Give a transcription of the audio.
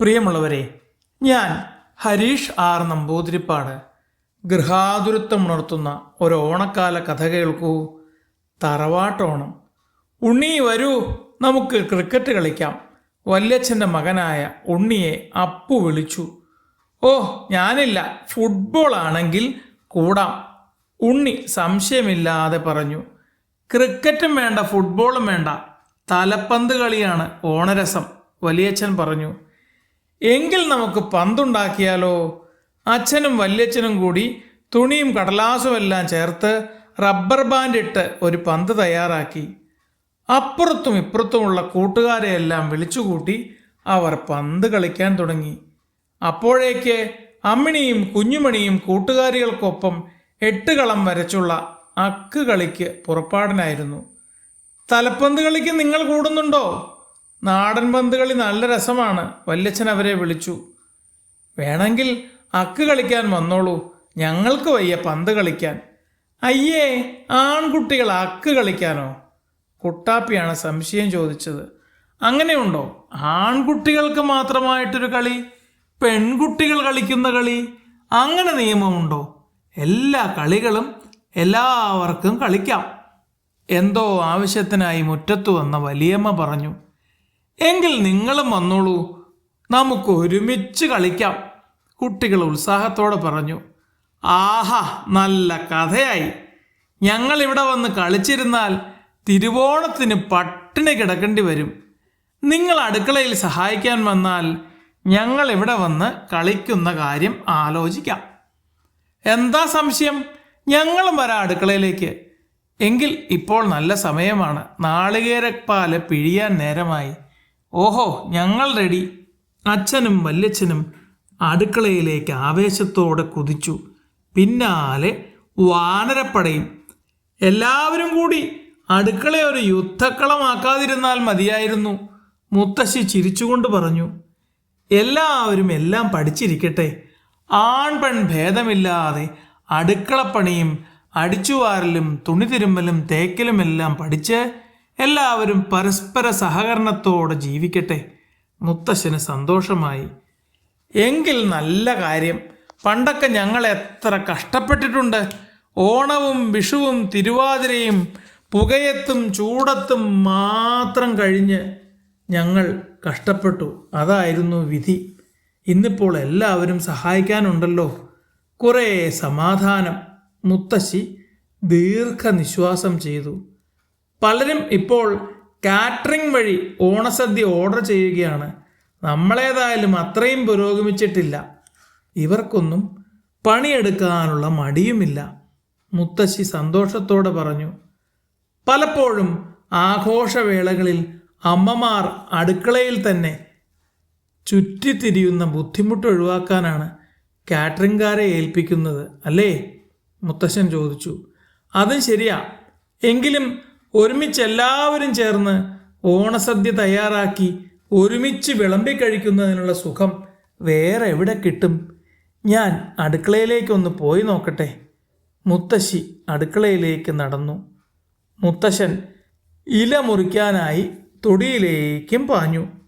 പ്രിയമുള്ളവരെ ഞാൻ ഹരീഷ് ആർ നമ്പൂതിരിപ്പാട്. ഗൃഹാതുരത്വമുണർത്തുന്ന ഒരു ഓണക്കാല കഥ കേൾക്കൂ തറവാട്ടോണം. ഉണ്ണി വരൂ നമുക്ക് ക്രിക്കറ്റ് കളിക്കാം. വല്യച്ഛന്റെ മകനായ ഉണ്ണിയെ അപ്പു വിളിച്ചു. ഓ ഞാനില്ല ഫുട്ബോൾ ആണെങ്കിൽ കൂടാം. ഉണ്ണി സംശയമില്ലാതെ പറഞ്ഞു. ക്രിക്കറ്റും വേണ്ട ഫുട്ബോളും വേണ്ട. തലപ്പന്ത് കളിയാണ് ഓണരസം വലിയച്ഛൻ പറഞ്ഞു. എങ്കിൽ നമുക്ക് പന്തുണ്ടാക്കിയാലോ? അച്ഛനും വല്യച്ഛനും കൂടി തുണിയും കടലാസും എല്ലാം ചേർത്ത് റബ്ബർ ബാൻഡ് ഇട്ട് ഒരു പന്ത് തയ്യാറാക്കി. അപ്പുറത്തും ഇപ്പുറത്തുമുള്ള കൂട്ടുകാരെയെല്ലാം വിളിച്ചുകൂട്ടി അവർ പന്ത് കളിക്കാൻ തുടങ്ങി. അപ്പോഴേക്ക് അമ്മിണിയും കുഞ്ഞുമണിയും കൂട്ടുകാരികൾക്കൊപ്പം എട്ട് കളം വരച്ചുള്ള അക്ക് കളിക്ക് പുറപ്പാടിനായിരുന്നു. തലപ്പന്ത് കളിക്ക് നിങ്ങൾ കൂടുന്നുണ്ടോ? നാടൻ പന്ത് കളി നല്ല രസമാണ്. വല്യച്ഛൻ അവരെ വിളിച്ചു. വേണമെങ്കിൽ അക്ക് കളിക്കാൻ വന്നോളൂ. ഞങ്ങൾക്ക് വയ്യ പന്ത് കളിക്കാൻ. അയ്യേ ആൺകുട്ടികൾ അക്ക് കളിക്കാനോ? കുട്ടാപ്പിയാണ് സംശയം ചോദിച്ചത്. അങ്ങനെയുണ്ടോ? ആൺകുട്ടികൾക്ക് മാത്രമായിട്ടൊരു കളി പെൺകുട്ടികൾ കളിക്കുന്ന കളി അങ്ങനെ നിയമമുണ്ടോ? എല്ലാ കളികളും എല്ലാവർക്കും കളിക്കാം. എന്തോ ആവശ്യത്തിനായി മുറ്റത്തു വന്ന വലിയമ്മ പറഞ്ഞു. എങ്കിൽ നിങ്ങളും വന്നോളൂ. നമുക്ക് ഒരുമിച്ച് കളിക്കാം. കുട്ടികൾ ഉത്സാഹത്തോടെ പറഞ്ഞു ആഹാ നല്ല കഥയായി. ഞങ്ങൾ ഇവിടെ വന്ന് കളിച്ചിരുന്നാൽ തിരുവോണത്തിന് പട്ടിണി കിടക്കേണ്ടി വരും. നിങ്ങൾ അടുക്കളയിൽ സഹായിക്കാൻ വന്നാൽ ഞങ്ങൾ ഇവിടെ വന്ന് കളിക്കുന്ന കാര്യം ആലോചിക്കാം. എന്താ സംശയം? ഞങ്ങളും വരാം അടുക്കളയിലേക്ക്. എങ്കിൽ ഇപ്പോൾ നല്ല സമയമാണ്. നാളികേരപ്പാൽ പിഴിയാൻ നേരമായി. ഓഹോ ഞങ്ങൾ റെഡി അച്ഛനും വല്യച്ഛനും അടുക്കളയിലേക്ക് ആവേശത്തോടെ കുതിച്ചു. പിന്നാലെ വാനരപ്പടയും. എല്ലാവരും കൂടി അടുക്കള ഒരു യുദ്ധക്കളമാക്കാതിരുന്നാൽ മതിയായിരുന്നു. മുത്തശ്ശി ചിരിച്ചുകൊണ്ട് പറഞ്ഞു എല്ലാവരും എല്ലാം പഠിച്ചിരിക്കട്ടെ. ആൺ പെൺ ഭേദമില്ലാതെ അടുക്കളപ്പണിയും അടിച്ചുവാരലും തുണി തിരുമ്മലും തേക്കലുമെല്ലാം പഠിച്ച് എല്ലാവരും പരസ്പര സഹകരണത്തോടെ ജീവിക്കട്ടെ. മുത്തശ്ശന് സന്തോഷമായി. എങ്കിൽ നല്ല കാര്യം. പണ്ടൊക്കെ ഞങ്ങൾ എത്ര കഷ്ടപ്പെട്ടിട്ടുണ്ട്. ഓണവും വിഷുവും തിരുവാതിരയും പുകയത്തും ചൂടത്തും മാത്രം കഴിഞ്ഞ് ഞങ്ങൾ കഷ്ടപ്പെട്ടു. അതായിരുന്നു വിധി. ഇന്നിപ്പോൾ എല്ലാവരും സഹായിക്കാനുണ്ടല്ലോ. കുറേ സമാധാനം. മുത്തശ്ശി ദീർഘനിശ്വാസം ചെയ്തു. പലരും ഇപ്പോൾ കാറ്ററിംഗ് വഴി ഓണസദ്യ ഓർഡർ ചെയ്യുകയാണ്. നമ്മളേതായാലും അത്രയും പുരോഗമിച്ചിട്ടില്ല. ഇവർക്കൊന്നും പണിയെടുക്കാനുള്ള മടിയുമില്ല. മുത്തശ്ശി സന്തോഷത്തോടെ പറഞ്ഞു പലപ്പോഴും ആഘോഷവേളകളിൽ അമ്മമാർ അടുക്കളയിൽ തന്നെ ചുറ്റിത്തിരിയുന്ന ബുദ്ധിമുട്ട് ഒഴിവാക്കാനാണ് കാറ്ററിംഗുകാരെ ഏൽപ്പിക്കുന്നത് അല്ലേ? മുത്തശ്ശൻ ചോദിച്ചു. അതും ശരിയാ. എങ്കിലും ഒരുമിച്ച് എല്ലാവരും ചേർന്ന് ഓണസദ്യ തയ്യാറാക്കി ഒരുമിച്ച് വിളമ്പി കഴിക്കുന്നതിനുള്ള സുഖം വേറെ എവിടെ കിട്ടും? ഞാൻ അടുക്കളയിലേക്കൊന്ന് പോയി നോക്കട്ടെ. മുത്തശ്ശി അടുക്കളയിലേക്ക് നടന്നു. മുത്തശ്ശൻ ഇല മുറിക്കാനായി തൊടിയിലേക്കും പാഞ്ഞു.